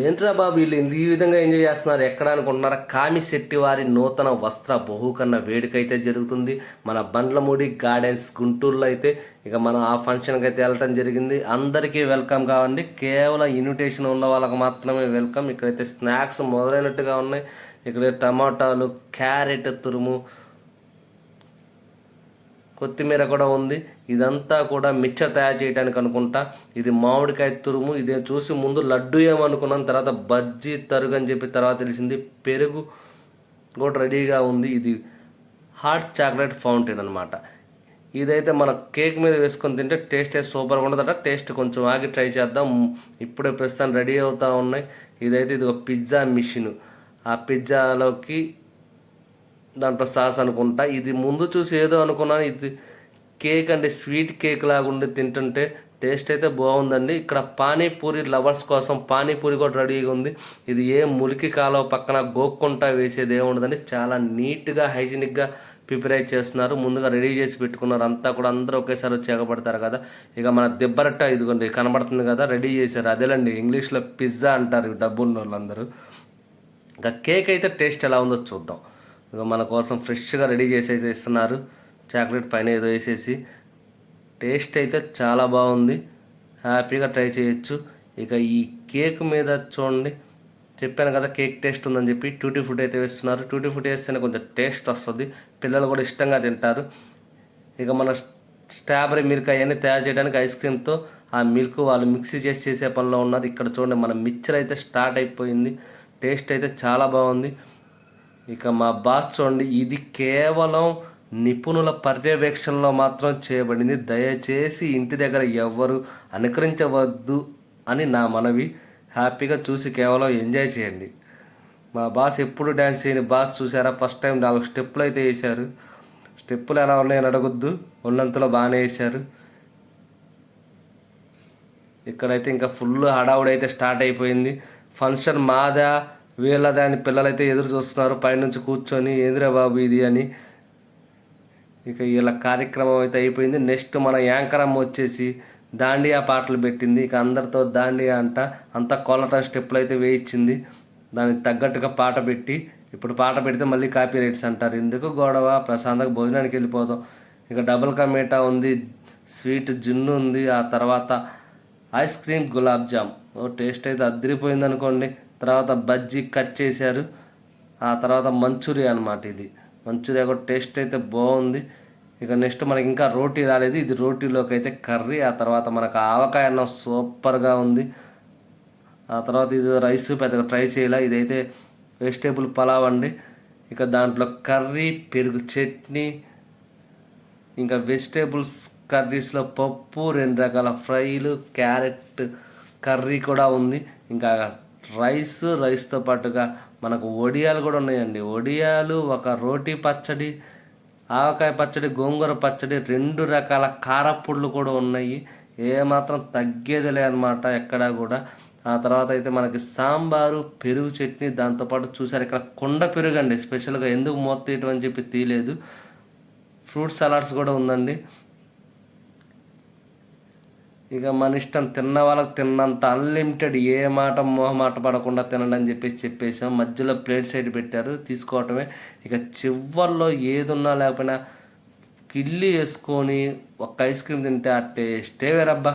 ఏంట్రా బాబు వీళ్ళు ఈ విధంగా ఎంజాయ్ చేస్తున్నారు? ఎక్కడ అనుకుంటున్నారా? కామి శెట్టి వారి నూతన వస్త్ర బహుకన్న వేడుక అయితే జరుగుతుంది. మన బండ్లమూడి గార్డెన్స్ గుంటూరులో అయితే ఇక మనం ఆ ఫంక్షన్కి అయితే వెళ్ళటం జరిగింది. అందరికీ వెల్కమ్ కావండి. కేవలం ఇన్విటేషన్ ఉన్న వాళ్ళకి మాత్రమే వెల్కమ్. ఇక్కడైతే స్నాక్స్ మొదలైనట్టుగా ఉన్నాయి. ఇక్కడ టమాటాలు క్యారెట్ తురుము కొత్తిమీర కూడా ఉంది. ఇదంతా కూడా మిక్చర్ తయారు చేయడానికి అనుకుంటా. ఇది మామిడికాయ తురుము. ఇదే చూసి ముందు లడ్డు ఏమనుకున్నాను తర్వాత బజ్జీ తరుగు అని చెప్పి తర్వాత తెలిసింది. పెరుగు కూడా రెడీగా ఉంది. ఇది హాట్ చాక్లెట్ ఫౌంటైన్ అనమాట ఇదైతే మన కేక్ మీద వేసుకొని తింటే టేస్ట్ అయితే సూపర్గా ఉండదట. టేస్ట్ కొంచెం ఆగి ట్రై చేద్దాం. ఇప్పుడే ప్రస్తుతం రెడీ అవుతూ ఉన్నాయి. ఇదైతే ఇది ఒక పిజ్జా మిషన్. ఆ పిజ్జాలోకి దాంట్లో సాస్ అనుకుంటా. ఇది ముందు చూసి ఏదో అనుకున్నాను. ఇది కేక్ అంటే స్వీట్ కేక్ లాగా ఉండి తింటుంటే టేస్ట్ అయితే బాగుందండి. ఇక్కడ పానీపూరి లవర్స్ కోసం పానీపూరి కూడా రెడీగా ఉంది. ఇది ఏ మురికి కాలువ పక్కన గోక్కుంటా వేసేది ఏముండదండి. చాలా నీట్గా హైజీనిక్గా ప్రిపేర్ చేస్తున్నారు. ముందుగా రెడీ చేసి పెట్టుకున్నారు. అంతా కూడా అందరూ ఒకేసారి వచ్చి ఎగబడతారు కదా. ఇక మన దిబ్బరట్ట ఇదిగోండి కనబడుతుంది కదా రెడీ చేశారు. అదేలండి ఇంగ్లీష్లో పిజ్జా అంటారు డబ్బు ఉన్న వాళ్ళందరూ ఇంకా కేక్ అయితే టేస్ట్ ఎలా ఉందో చూద్దాం. ఇక మన కోసం ఫ్రెష్గా రెడీ చేసి అయితే ఇస్తున్నారు. చాక్లెట్ పైన ఏదో వేసేసి. టేస్ట్ అయితే చాలా బాగుంది. హ్యాపీగా ట్రై చేయొచ్చు. ఇక ఈ కేక్ మీద చూడండి. చెప్పాను కదా కేక్ టేస్ట్ ఉందని చెప్పి. టూటీ ఫుడ్ అయితే వేస్తున్నారు. టూటీ ఫుడ్ వేస్తేనే కొంచెం టేస్ట్ వస్తుంది. పిల్లలు కూడా ఇష్టంగా తింటారు. ఇక మన స్ట్రాబెరీ మిల్క్ అవన్నీ తయారు చేయడానికి ఐస్ క్రీమ్తో ఆ మిల్క్ వాళ్ళు మిక్సీ చేసి చేసే పనిలో ఉన్నారు. ఇక్కడ చూడండి మన మిక్చర్ అయితే స్టార్ట్ అయిపోయింది. టేస్ట్ అయితే చాలా బాగుంది. ఇక మా బాస్ చూడండి ఇది కేవలం నిపుణుల పర్యవేక్షణలో మాత్రం చేయబడింది. దయచేసి ఇంటి దగ్గర ఎవ్వరు అనుకరించవద్దు అని నా మనవి. హ్యాపీగా చూసి కేవలం ఎంజాయ్ చేయండి. మా బాస్ ఎప్పుడు డ్యాన్స్ చేయని బాస్ చూసారా? ఫస్ట్ టైం నాలుగు స్టెప్పులు అయితే వేశారు. స్టెప్పులు ఎలా ఉన్నాయని అడగొద్దు ఉన్నంతలో బాగానే వేశారు. ఇక్కడైతే ఇంకా ఫుల్ హడావుడి అయితే స్టార్ట్ అయిపోయింది. ఫంక్షన్ మాదా వీళ్ళదా దాని పిల్లలైతే ఎదురు చూస్తున్నారు. పైనుంచి కూర్చొని ఏంద్రా బాబు ఇది? అని. ఇక వీళ్ళ కార్యక్రమం అయితే అయిపోయింది. నెక్స్ట్ మన యాంకర్ అమ్మ వచ్చేసి దాండియా పాటలు పెట్టింది. ఇక అందరితో దాండియా అంట అంతా కొలట స్టెప్పులు అయితే వేయించింది. దానికి తగ్గట్టుగా పాట పెట్టి ఇప్పుడు పాట పెడితే మళ్ళీ కాపీ రైట్స్ అంటారు. ఎందుకు గొడవ? ప్రశాంతంగా భోజనానికి వెళ్ళిపోదాం. ఇక డబుల్ కమేటా ఉంది స్వీట్ జున్ను ఉంది ఆ తర్వాత ఐస్ క్రీమ్ గులాబ్ జామ్. ఓ టేస్ట్ అయితే అద్దరిపోయింది అనుకోండి. తర్వాత బజ్జీ కట్ చేశారు. ఆ తర్వాత మంచూరియా అనమాట ఇది. మంచూరియా కూడా టేస్ట్ అయితే బాగుంది. ఇక నెక్స్ట్ మనకి ఇంకా రోటీ రాలేదు. ఇది రోటీలోకి అయితే కర్రీ. ఆ తర్వాత మనకు ఆవకాయ అన్నం సూపర్గా ఉంది. ఆ తర్వాత ఇది రైస్ పెద్దగా ట్రై చేయాల. ఇదైతే వెజిటేబుల్ పలావ్ అండి. ఇక దాంట్లో కర్రీ పెరుగు చట్నీ ఇంకా వెజిటేబుల్స్ కర్రీస్లో పప్పు రెండు రకాల ఫ్రైలు క్యారెట్ కర్రీ కూడా ఉంది. ఇంకా రైస్ రైస్తో పాటుగా మనకు వడియాలు కూడా ఉన్నాయండి. వడియాలు ఒక రోటీ పచ్చడి ఆవకాయ పచ్చడి గోంగూర పచ్చడి రెండు రకాల కారపుళ్ళు కూడా ఉన్నాయి. ఏమాత్రం తగ్గేదిలే అనమాట ఎక్కడా కూడా. ఆ తర్వాత అయితే మనకి సాంబారు పెరుగు చట్నీ దాంతోపాటు చూసారు ఇక్కడ కొండ పెరుగు అండి. స్పెషల్గా ఎందుకు మూత తీయటం అని చెప్పి తీయలేదు. ఫ్రూట్ సలాడ్స్ కూడా ఉందండి. ఇక మన ఇష్టం తిన్న వాళ్ళకి తిన్నంత అన్లిమిటెడ్ ఏ మాట మాట పడకుండా తినండి అని చెప్పేసి చెప్పేసాం. మధ్యలో ప్లేట్ సైడ్ పెట్టారు. తీసుకోవటమే. ఇక చివర్లో ఏదున్నా లేకపోయినా కిళ్ళి వేసుకొని ఒక ఐస్ క్రీమ్ తింటే ఆ టేస్టే వేరబ్బా.